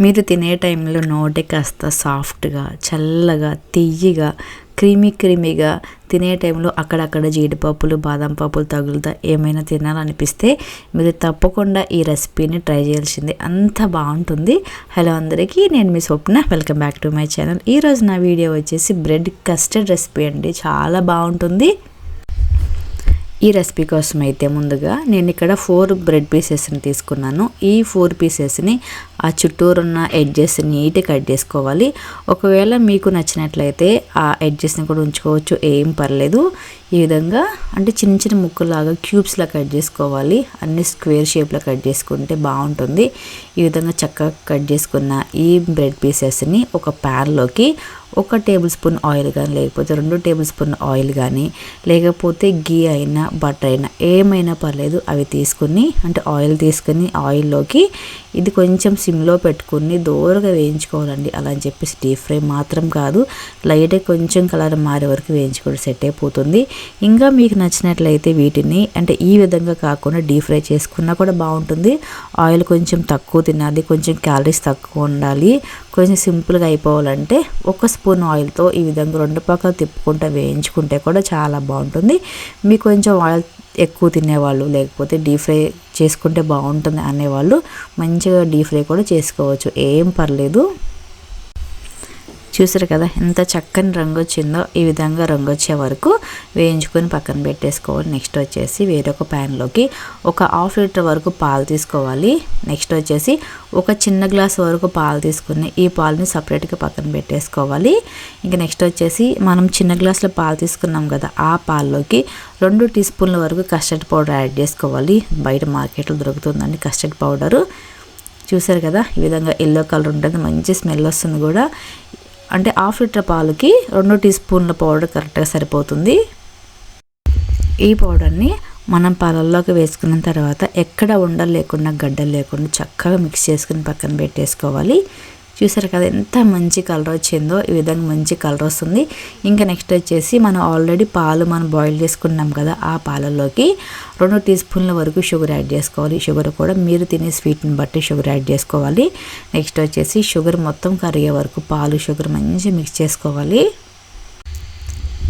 మీరు తినే టైంలో నోటి కాస్త సాఫ్ట్గా చల్లగా తియ్యగా క్రీమీ క్రీమీగా తినే టైంలో అక్కడక్కడ జీడిపప్పులు బాదం పప్పులు తగులుతా ఏమైనా తినాలనిపిస్తే మీరు తప్పకుండా ఈ రెసిపీని ట్రై చేయాల్సిందే. అంత బాగుంటుంది. హలో అందరికీ నేను మీ Swapna. Welcome back to my channel. ఈరోజు నా వీడియో వచ్చేసి బ్రెడ్ కస్టర్డ్ రెసిపీ అండి. చాలా బాగుంటుంది. ఈ రెసిపీ కోసం అయితే ముందుగా నేను ఇక్కడ ఫోర్ బ్రెడ్ పీసెస్ని తీసుకున్నాను. ఈ ఫోర్ పీసెస్ని ఆ చుట్టూరు ఉన్న ఎడ్జెస్ నీట్గా కట్ చేసుకోవాలి. ఒకవేళ మీకు నచ్చినట్లయితే ఆ ఎడ్జెస్ని కూడా ఉంచుకోవచ్చు. ఏం పర్లేదు. ఈ విధంగా అంటే చిన్న చిన్న ముక్కలాగా క్యూబ్స్లా కట్ చేసుకోవాలి. అన్ని స్క్వేర్ షేప్లో కట్ చేసుకుంటే బాగుంటుంది. ఈ విధంగా చక్కగా కట్ చేసుకున్న ఈ బ్రెడ్ పీసెస్ని ఒక ప్యాన్లోకి ఒక టేబుల్ స్పూన్ ఆయిల్ కానీ లేకపోతే రెండు టేబుల్ స్పూన్ ఆయిల్ కానీ లేకపోతే గీ అయినా బటర్ అయినా ఏమైనా పర్లేదు అవి తీసుకుని అంటే ఆయిల్ తీసుకుని ఆయిల్లోకి ఇది కొంచెం సిమ్లో పెట్టుకుని దూరగా వేయించుకోవాలండి. అలా అని చెప్పేసి డీప్ ఫ్రై మాత్రం కాదు లైట్గా కొంచెం కలర్ మారే వరకు వేయించుకోవడం సెట్ అయిపోతుంది. ఇంకా మీకు నచ్చినట్లయితే వీటిని అంటే ఈ విధంగా కాకుండా డీప్ ఫ్రై చేసుకున్నా కూడా బాగుంటుంది. ఆయిల్ కొంచెం తక్కువ తినాలి కొంచెం క్యాలరీస్ తక్కువ ఉండాలి. కొంచెం సింపుల్గా అయిపోవాలంటే ఒక స్పూన్ ఆయిల్తో ఈ విధంగా రెండు పక్కలు తిప్పుకుంటూ వేయించుకుంటే కూడా చాలా బాగుంటుంది. మీకు కొంచెం ఆయిల్ ఎక్కువ తినేవాళ్ళు లేకపోతే డీప్ ఫ్రై చేసుకుంటే బాగుంటుంది అనేవాళ్ళు మంచిగా డీప్ ఫ్రై కూడా చేసుకోవచ్చు. ఏం పర్లేదు. చూసారు కదా ఎంత చక్కని రంగు వచ్చిందో ఈ విధంగా రంగు వచ్చే వరకు వేయించుకొని పక్కన పెట్టేసుకోవాలి. నెక్స్ట్ వచ్చేసి వేరొక ప్యాన్లోకి ఒక హాఫ్ లీటర్ వరకు పాలు తీసుకోవాలి. నెక్స్ట్ వచ్చేసి ఒక చిన్న గ్లాస్ వరకు పాలు తీసుకుని ఈ పాలని సపరేట్గా పక్కన పెట్టేసుకోవాలి. ఇంకా నెక్స్ట్ వచ్చేసి మనం చిన్న గ్లాసులో పాలు తీసుకున్నాం కదా ఆ పాల్లోకి రెండు టీ స్పూన్ల వరకు కస్టర్డ్ పౌడర్ యాడ్ చేసుకోవాలి. బయట మార్కెట్లో దొరుకుతుందండి కస్టర్డ్ పౌడరు. చూసారు కదా ఈ విధంగా ఎల్లో కలర్ ఉంటుంది మంచి స్మెల్ వస్తుంది కూడా. అంటే హాఫ్ లీటర్ పాలకి రెండు టీ స్పూన్ల పౌడర్ కరెక్ట్గా సరిపోతుంది. ఈ పౌడర్ని మనం పాలల్లోకి వేసుకున్న తర్వాత ఎక్కడ ఉండలు లేకుండా గడ్డలు లేకుండా చక్కగా మిక్స్ చేసుకుని పక్కన పెట్టేసుకోవాలి. చూసారు కదా ఎంత మంచి కలర్ వచ్చిందో ఈ విధంగా మంచి కలర్ వస్తుంది. ఇంకా నెక్స్ట్ వచ్చేసి మనం ఆల్రెడీ పాలు మనం బాయిల్ చేసుకున్నాం కదా ఆ పాలల్లోకి రెండు టీ స్పూన్ల వరకు షుగర్ యాడ్ చేసుకోవాలి. షుగర్ కూడా మీరు తినే స్వీట్ని బట్టి షుగర్ యాడ్ చేసుకోవాలి. నెక్స్ట్ వచ్చేసి షుగర్ మొత్తం కరిగే వరకు పాలు షుగర్ మంచిగా మిక్స్ చేసుకోవాలి.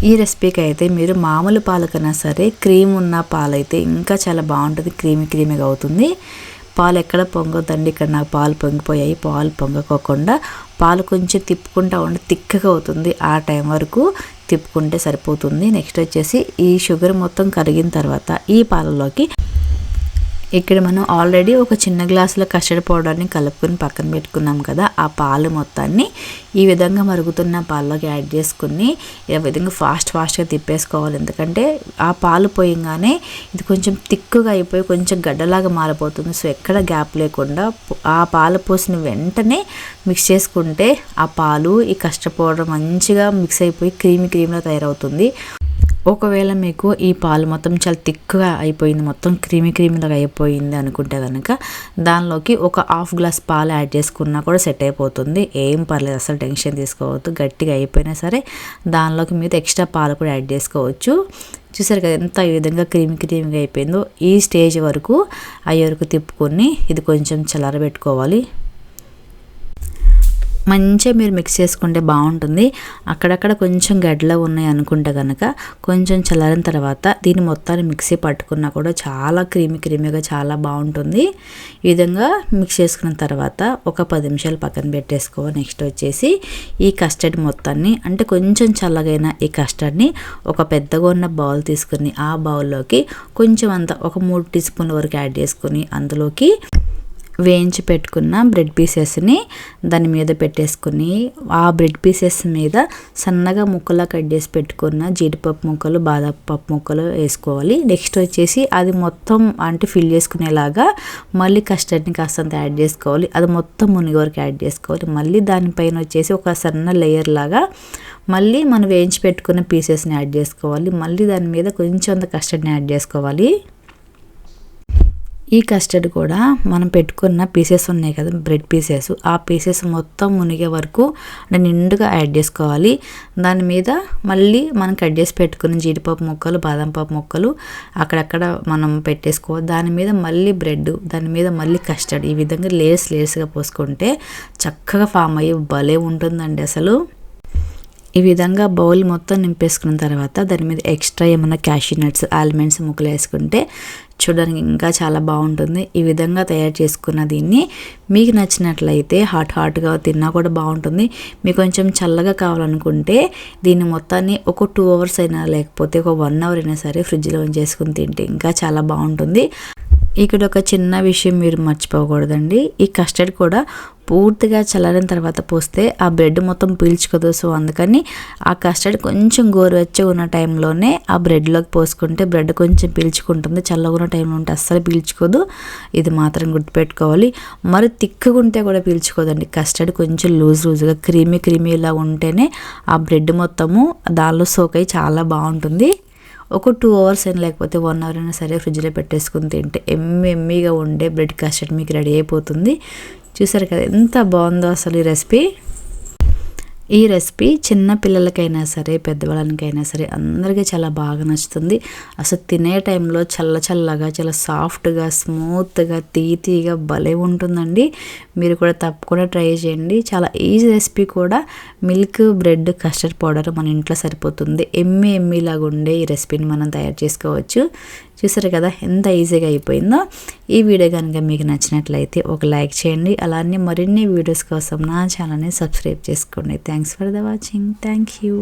ఈ రెసిపీకి అయితే మీరు మామూలు పాలు కన్నా సరే క్రీమ్ ఉన్న పాలైతే ఇంకా చాలా బాగుంటుంది క్రీమీ క్రీమీగా అవుతుంది. పాలు ఎక్కడ పొంగొద్దండి. ఇక్కడ నాకు పాలు పొంగిపోయాయి. పాలు పొంగకోకుండా పాలు కొంచెం తిప్పుకుంటా ఉండి తిక్కగా అవుతుంది. ఆ టైం వరకు తిప్పుకుంటే సరిపోతుంది. నెక్స్ట్ వచ్చేసి ఈ షుగర్ మొత్తం కరిగిన తర్వాత ఈ పాలలోకి ఇక్కడ మనం ఆల్రెడీ ఒక చిన్న గ్లాసులో కస్టర్డ్ పౌడర్ని కలుపుకొని పక్కన పెట్టుకున్నాం కదా ఆ పాలు మొత్తాన్ని ఈ విధంగా మరుగుతున్న పాల్లోకి యాడ్ చేసుకుని ఈ విధంగా ఫాస్ట్ ఫాస్ట్గా తిప్పేసుకోవాలి. ఎందుకంటే ఆ పాలు పోయంగానే ఇది కొంచెం తిక్కుగా అయిపోయి కొంచెం గడ్డలాగా మారిపోతుంది. సో ఎక్కడ గ్యాప్ లేకుండా ఆ పాలు పోసిన వెంటనే మిక్స్ చేసుకుంటే ఆ పాలు ఈ కస్టర్డ్ పౌడర్ మంచిగా మిక్స్ అయిపోయి క్రీమీ క్రీమ్లో తయారవుతుంది. ఒకవేళ మీకు ఈ పాలు మొత్తం చాలా థిక్గా అయిపోయింది మొత్తం క్రీమీ క్రీమీలాగా అయిపోయింది అనుకుంటే కనుక దానిలోకి ఒక హాఫ్ గ్లాస్ పాలు యాడ్ చేసుకున్నా కూడా సెట్ అయిపోతుంది. ఏం పర్లేదు అసలు టెన్షన్ తీసుకోవద్దు గట్టిగా అయిపోయినా సరే దానిలోకి మీరు ఎక్స్ట్రా పాలు కూడా యాడ్ చేసుకోవచ్చు. చూసారు కదా ఎంత ఈ విధంగా క్రీమీ క్రీమీగా అయిపోయిందో. ఈ స్టేజ్ వరకు అయ్యే వరకు తిప్పుకొని ఇది కొంచెం చల్లారబెట్టుకోవాలి. మంచిగా మీరు మిక్స్ చేసుకుంటే బాగుంటుంది. అక్కడక్కడ కొంచెం గడ్డలు ఉన్నాయి అనుకుంటే కనుక కొంచెం చల్లారిన తర్వాత దీన్ని మొత్తాన్ని మిక్సీ పట్టుకున్నా కూడా చాలా క్రీమీ క్రీమీగా చాలా బాగుంటుంది. ఈ విధంగా మిక్స్ చేసుకున్న తర్వాత ఒక పది నిమిషాలు పక్కన పెట్టేసుకో. నెక్స్ట్ వచ్చేసి ఈ కస్టర్డ్ మొత్తాన్ని అంటే కొంచెం చల్లగైన ఈ కస్టర్డ్ని ఒక పెద్దగా ఉన్న బౌల్ తీసుకుని ఆ బౌల్లోకి కొంచెం అంత ఒక మూడు టీ స్పూన్ల వరకు యాడ్ చేసుకుని అందులోకి వేయించి పెట్టుకున్న బ్రెడ్ పీసెస్ని దాని మీద పెట్టేసుకుని ఆ బ్రెడ్ పీసెస్ మీద సన్నగా ముక్కలా కట్ చేసి పెట్టుకున్న జీడిపప్పు ముక్కలు బాదాపు పప్పు ముక్కలు వేసుకోవాలి. నెక్స్ట్ వచ్చేసి అది మొత్తం అంటే ఫిల్ చేసుకునేలాగా మళ్ళీ కస్టర్డ్ని కాస్తంత యాడ్ చేసుకోవాలి. అది మొత్తం మునిగి వరకు యాడ్ చేసుకోవాలి. మళ్ళీ దానిపైన వచ్చేసి ఒక సన్న లేయర్ లాగా మళ్ళీ మనం వేయించి పెట్టుకున్న పీసెస్ని యాడ్ చేసుకోవాలి. మళ్ళీ దాని మీద కొంచెం అంత కస్టర్డ్ని యాడ్ చేసుకోవాలి. ఈ కస్టర్డ్ కూడా మనం పెట్టుకున్న పీసెస్ ఉన్నాయి కదా బ్రెడ్ పీసెస్ ఆ పీసెస్ మొత్తం మునిగే వరకు నిండుగా యాడ్ చేసుకోవాలి. దాని మీద మళ్ళీ మనం కట్ చేసి పెట్టుకున్న జీడిపప్పు ముక్కలు బాదం పప్పు ముక్కలు అక్కడక్కడ మనం పెట్టేసుకోవాలి దాని మీద మళ్ళీ బ్రెడ్ దాని మీద మళ్ళీ కస్టర్డ్ ఈ విధంగా లేస్ లేస్గా పోసుకుంటే చక్కగా ఫామ్ అయ్యి భలే ఉంటుందండి అసలు. ఈ విధంగా బౌల్ మొత్తం నింపేసుకున్న తర్వాత దాని మీద ఎక్స్ట్రా ఏమైనా క్యాషూ నట్స్ ఆల్మండ్స్ ముక్కలు వేసుకుంటే చూడడానికి ఇంకా చాలా బాగుంటుంది. ఈ విధంగా తయారు చేసుకున్న దీన్ని మీకు నచ్చినట్లయితే హాట్ హాట్గా తిన్నా కూడా బాగుంటుంది. మీకు కొంచెం చల్లగా కావాలనుకుంటే దీన్ని మొత్తాన్ని ఒక టూ అవర్స్ అయినా లేకపోతే ఒక వన్ అవర్ అయినా సరే ఫ్రిడ్జ్లో ఉంచేసుకుని తింటే ఇంకా చాలా బాగుంటుంది. ఇక్కడ ఒక చిన్న విషయం మీరు మర్చిపోకూడదండి. ఈ కస్టర్డ్ కూడా పూర్తిగా చల్లారిన తర్వాత పోస్తే ఆ బ్రెడ్ మొత్తం పీల్చుకోదు. సో అందుకని ఆ కస్టర్డ్ కొంచెం గోరువెచ్చగా ఉన్న టైంలోనే ఆ బ్రెడ్లోకి పోసుకుంటే బ్రెడ్ కొంచెం పీల్చుకుంటుంది. చల్లగా ఉన్న టైంలో ఉంటే అస్సలు పీల్చుకోదు. ఇది మాత్రం గుర్తుపెట్టుకోవాలి. మరి తిక్కుగా ఉంటే కూడా పీల్చుకోదండి. కస్టర్డ్ కొంచెం లూజ్ లూజ్గా క్రీమీ క్రీమీ ఇలా ఉంటేనే ఆ బ్రెడ్ మొత్తము దానిలో సోక్ చాలా బాగుంటుంది. ఒక టూ అవర్స్ అయినా లేకపోతే వన్ అవర్ అయినా సరే ఫ్రిడ్జ్లో పెట్టేసుకుని తింటే ఎమ్మి ఎమ్మిగా ఉండే బ్రెడ్ కస్టర్డ్ మీకు రెడీ అయిపోతుంది. చూసారు కదా ఎంత బాగుందో అసలు ఈ రెసిపీ. ఈ రెసిపీ చిన్న పిల్లలకైనా సరే పెద్దవాళ్ళకైనా సరే అందరికీ చాలా బాగా నచ్చుతుంది. అసలు తినే టైంలో చల్ల చల్లగా చాలా సాఫ్ట్గా స్మూత్గా తీతీగా భలే ఉంటుందండి. మీరు కూడా తప్పకుండా ట్రై చేయండి. చాలా ఈజీ రెసిపీ కూడా. మిల్క్ బ్రెడ్ కస్టర్డ్ పౌడర్ మన ఇంట్లో సరిపోతుంది. ఎమ్మి ఎమ్మిలాగా ఉండే ఈ రెసిపీని మనం తయారు చేసుకోవచ్చు. చూసారు కదా ఎంత ఈజీగా అయిపోయిందో. ఈ వీడియో కనుక మీకు నచ్చినట్లయితే ఒక లైక్ చేయండి. అలానే మరిన్ని వీడియోస్ కోసం నా ఛానల్ని సబ్స్క్రైబ్ చేసుకోండి. Thanks for the watching thank you